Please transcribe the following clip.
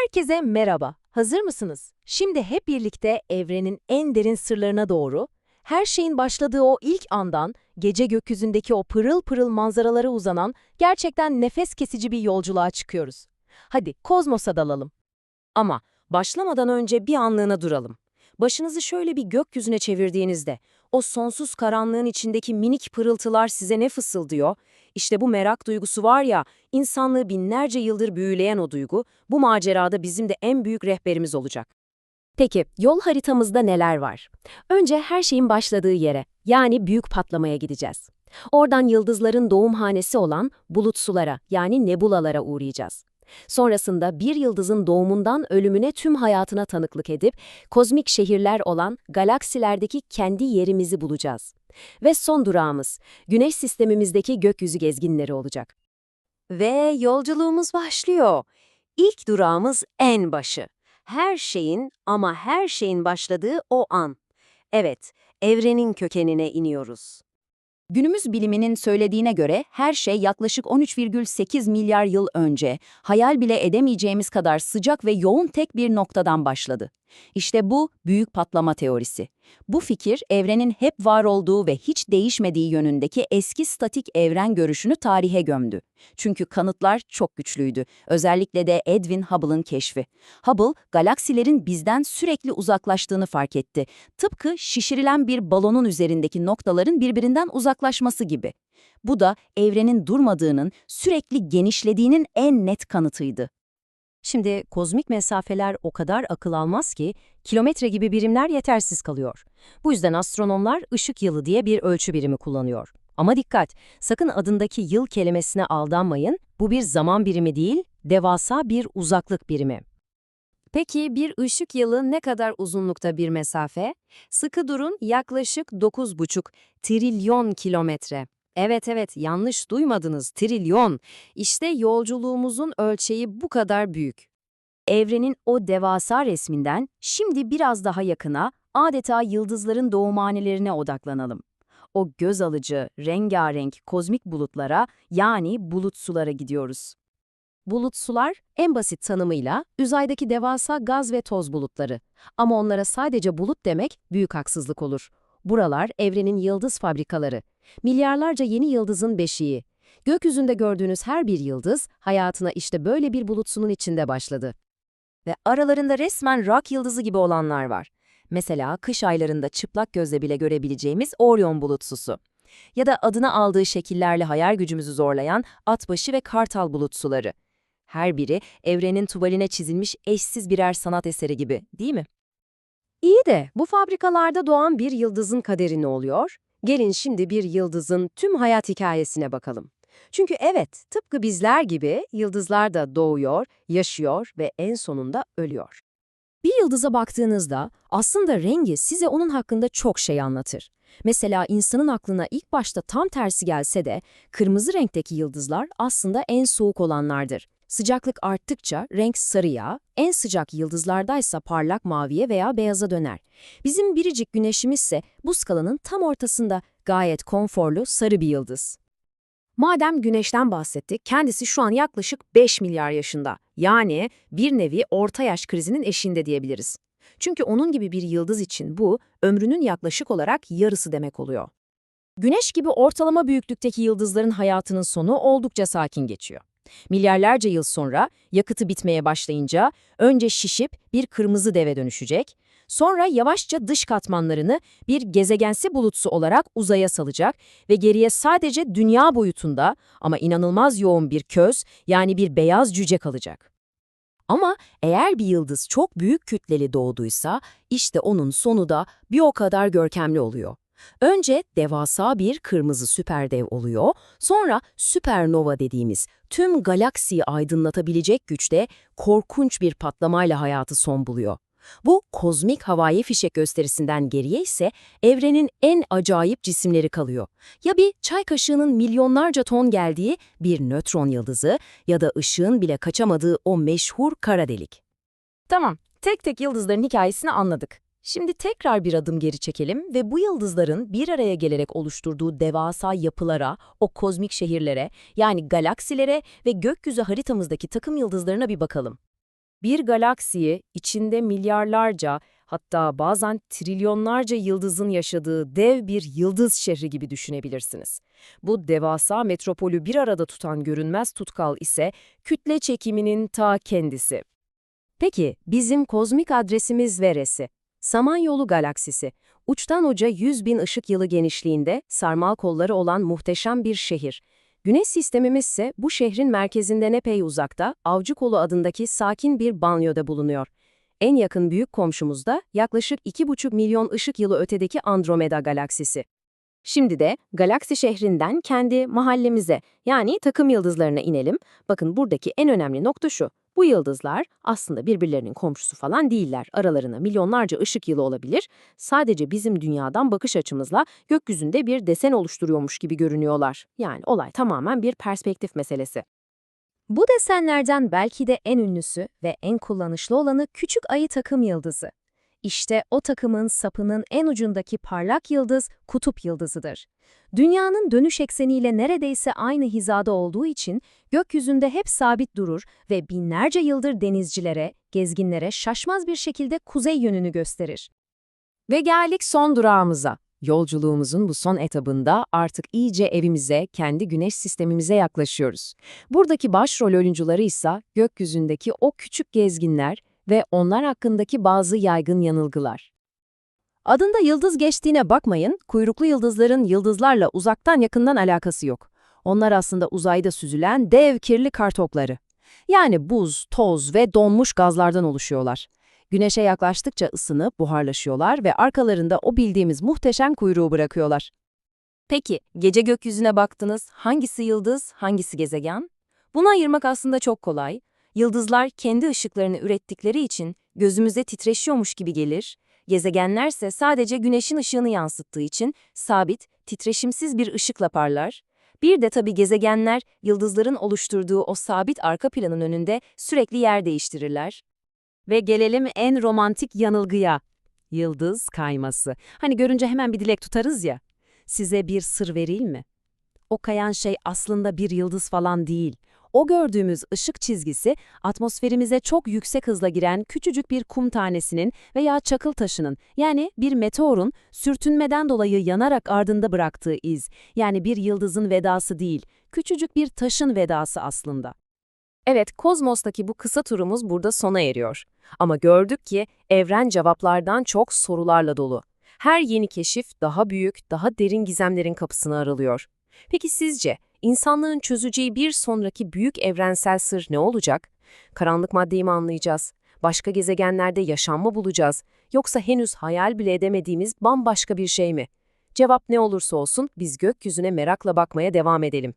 Herkese merhaba. Hazır mısınız? Şimdi hep birlikte evrenin en derin sırlarına doğru, her şeyin başladığı o ilk andan, gece gökyüzündeki o pırıl pırıl manzaralara uzanan gerçekten nefes kesici bir yolculuğa çıkıyoruz. Hadi kozmosa dalalım. Ama başlamadan önce bir anlığına duralım. Başınızı şöyle bir gökyüzüne çevirdiğinizde, o sonsuz karanlığın içindeki minik pırıltılar size ne fısıldıyor? İşte bu merak duygusu var ya, insanlığı binlerce yıldır büyüleyen o duygu, bu macerada bizim de en büyük rehberimiz olacak. Peki, yol haritamızda neler var? Önce her şeyin başladığı yere, yani büyük patlamaya gideceğiz. Oradan yıldızların doğumhanesi olan bulut sulara, yani nebulalara uğrayacağız. Sonrasında bir yıldızın doğumundan ölümüne tüm hayatına tanıklık edip, kozmik şehirler olan galaksilerdeki kendi yerimizi bulacağız. Ve son durağımız, güneş sistemimizdeki gökyüzü gezginleri olacak. Ve yolculuğumuz başlıyor. İlk durağımız en başı. Her şeyin ama her şeyin başladığı o an. Evet, evrenin kökenine iniyoruz. Günümüz biliminin söylediğine göre her şey yaklaşık 13,8 milyar yıl önce hayal bile edemeyeceğimiz kadar sıcak ve yoğun tek bir noktadan başladı. İşte bu büyük patlama teorisi. Bu fikir evrenin hep var olduğu ve hiç değişmediği yönündeki eski statik evren görüşünü tarihe gömdü. Çünkü kanıtlar çok güçlüydü. Özellikle de Edwin Hubble'ın keşfi. Hubble, galaksilerin bizden sürekli uzaklaştığını fark etti. Tıpkı şişirilen bir balonun üzerindeki noktaların birbirinden uzaklaşması gibi. Bu da evrenin durmadığının, sürekli genişlediğinin en net kanıtıydı. Şimdi kozmik mesafeler o kadar akıl almaz ki kilometre gibi birimler yetersiz kalıyor. Bu yüzden astronomlar ışık yılı diye bir ölçü birimi kullanıyor. Ama dikkat, sakın adındaki yıl kelimesine aldanmayın. Bu bir zaman birimi değil, devasa bir uzaklık birimi. Peki bir ışık yılı ne kadar uzunlukta bir mesafe? Sıkı durun yaklaşık 9,5 trilyon kilometre. Evet evet yanlış duymadınız trilyon. İşte yolculuğumuzun ölçeği bu kadar büyük. Evrenin o devasa resminden şimdi biraz daha yakına, adeta yıldızların doğumhanelerine odaklanalım. O göz alıcı, rengarenk kozmik bulutlara yani bulut sulara gidiyoruz. Bulut sular, en basit tanımıyla uzaydaki devasa gaz ve toz bulutları. Ama onlara sadece bulut demek büyük haksızlık olur. Buralar evrenin yıldız fabrikaları. Milyarlarca yeni yıldızın beşiği. Gökyüzünde gördüğünüz her bir yıldız, hayatına işte böyle bir bulutsunun içinde başladı. Ve aralarında resmen rock yıldızı gibi olanlar var. Mesela kış aylarında çıplak gözle bile görebileceğimiz Orion bulutsusu. Ya da adını aldığı şekillerle hayal gücümüzü zorlayan Atbaşı ve Kartal bulutsuları. Her biri evrenin tuvaline çizilmiş eşsiz birer sanat eseri gibi, değil mi? İyi de bu fabrikalarda doğan bir yıldızın kaderi ne oluyor? Gelin şimdi bir yıldızın tüm hayat hikayesine bakalım. Çünkü evet, tıpkı bizler gibi yıldızlar da doğuyor, yaşıyor ve en sonunda ölüyor. Bir yıldıza baktığınızda aslında rengi size onun hakkında çok şey anlatır. Mesela insanın aklına ilk başta tam tersi gelse de kırmızı renkteki yıldızlar aslında en soğuk olanlardır. Sıcaklık arttıkça renk sarıya, en sıcak yıldızlardaysa parlak maviye veya beyaza döner. Bizim biricik güneşimiz ise bu skalanın tam ortasında gayet konforlu sarı bir yıldız. Madem Güneş'ten bahsettik, kendisi şu an yaklaşık 5 milyar yaşında. Yani bir nevi orta yaş krizinin eşiğinde diyebiliriz. Çünkü onun gibi bir yıldız için bu, ömrünün yaklaşık olarak yarısı demek oluyor. Güneş gibi ortalama büyüklükteki yıldızların hayatının sonu oldukça sakin geçiyor. Milyarlarca yıl sonra yakıtı bitmeye başlayınca önce şişip bir kırmızı deve dönüşecek, sonra yavaşça dış katmanlarını bir gezegensi bulutsu olarak uzaya salacak ve geriye sadece dünya boyutunda ama inanılmaz yoğun bir köz yani bir beyaz cüce kalacak. Ama eğer bir yıldız çok büyük kütleli doğduysa işte onun sonu da bir o kadar görkemli oluyor. Önce devasa bir kırmızı süperdev oluyor, sonra süpernova dediğimiz tüm galaksiyi aydınlatabilecek güçte korkunç bir patlamayla hayatı son buluyor. Bu kozmik havai fişek gösterisinden geriye ise evrenin en acayip cisimleri kalıyor. Ya bir çay kaşığının milyonlarca ton geldiği bir nötron yıldızı ya da ışığın bile kaçamadığı o meşhur kara delik. Tamam, tek tek yıldızların hikayesini anladık. Şimdi tekrar bir adım geri çekelim ve bu yıldızların bir araya gelerek oluşturduğu devasa yapılara, o kozmik şehirlere, yani galaksilere ve gökyüzü haritamızdaki takım yıldızlarına bir bakalım. Bir galaksiyi içinde milyarlarca, hatta bazen trilyonlarca yıldızın yaşadığı dev bir yıldız şehri gibi düşünebilirsiniz. Bu devasa metropolü bir arada tutan görünmez tutkal ise kütle çekiminin ta kendisi. Peki bizim kozmik adresimiz veresi? Samanyolu galaksisi. Uçtan uca 100 bin ışık yılı genişliğinde sarmal kolları olan muhteşem bir şehir. Güneş sistemimiz ise bu şehrin merkezinden epey uzakta, Avcı Kolu adındaki sakin bir banyoda bulunuyor. En yakın büyük komşumuz da yaklaşık 2,5 milyon ışık yılı ötedeki Andromeda galaksisi. Şimdi de galaksi şehrinden kendi mahallemize yani takım yıldızlarına inelim. Bakın buradaki en önemli nokta şu. Bu yıldızlar aslında birbirlerinin komşusu falan değiller. Aralarına milyonlarca ışık yılı olabilir. Sadece bizim dünyadan bakış açımızla gökyüzünde bir desen oluşturuyormuş gibi görünüyorlar. Yani olay tamamen bir perspektif meselesi. Bu desenlerden belki de en ünlüsü ve en kullanışlı olanı küçük ayı takım yıldızı. İşte o takımın sapının en ucundaki parlak yıldız kutup yıldızıdır. Dünyanın dönüş ekseniyle neredeyse aynı hizada olduğu için gökyüzünde hep sabit durur ve binlerce yıldır denizcilere, gezginlere şaşmaz bir şekilde kuzey yönünü gösterir. Ve geldik son durağımıza. Yolculuğumuzun bu son etabında artık iyice evimize, kendi güneş sistemimize yaklaşıyoruz. Buradaki başrol oyuncuları ise gökyüzündeki o küçük gezginler ve onlar hakkındaki bazı yaygın yanılgılar. Adında yıldız geçtiğine bakmayın, kuyruklu yıldızların yıldızlarla uzaktan yakından alakası yok. Onlar aslında uzayda süzülen dev kirli kartopları. Yani buz, toz ve donmuş gazlardan oluşuyorlar. Güneşe yaklaştıkça ısınıp buharlaşıyorlar ve arkalarında o bildiğimiz muhteşem kuyruğu bırakıyorlar. Peki, gece gökyüzüne baktınız, hangisi yıldız, hangisi gezegen? Bunu ayırmak aslında çok kolay. Yıldızlar kendi ışıklarını ürettikleri için gözümüze titreşiyormuş gibi gelir. Gezegenlerse sadece güneşin ışığını yansıttığı için sabit, titreşimsiz bir ışıkla parlar. Bir de tabii gezegenler yıldızların oluşturduğu o sabit arka planın önünde sürekli yer değiştirirler. Ve gelelim en romantik yanılgıya. Yıldız kayması. Hani görünce hemen bir dilek tutarız ya. Size bir sır vereyim mi? O kayan şey aslında bir yıldız falan değil. O gördüğümüz ışık çizgisi atmosferimize çok yüksek hızla giren küçücük bir kum tanesinin veya çakıl taşının yani bir meteorun sürtünmeden dolayı yanarak ardında bıraktığı iz. Yani bir yıldızın vedası değil, küçücük bir taşın vedası aslında. Evet, kozmostaki bu kısa turumuz burada sona eriyor. Ama gördük ki evren cevaplardan çok sorularla dolu. Her yeni keşif daha büyük, daha derin gizemlerin kapısını aralıyor. Peki sizce insanlığın çözeceği bir sonraki büyük evrensel sır ne olacak? Karanlık maddeyi mi anlayacağız? Başka gezegenlerde yaşam mı bulacağız? Yoksa henüz hayal bile edemediğimiz bambaşka bir şey mi? Cevap ne olursa olsun biz gökyüzüne merakla bakmaya devam edelim.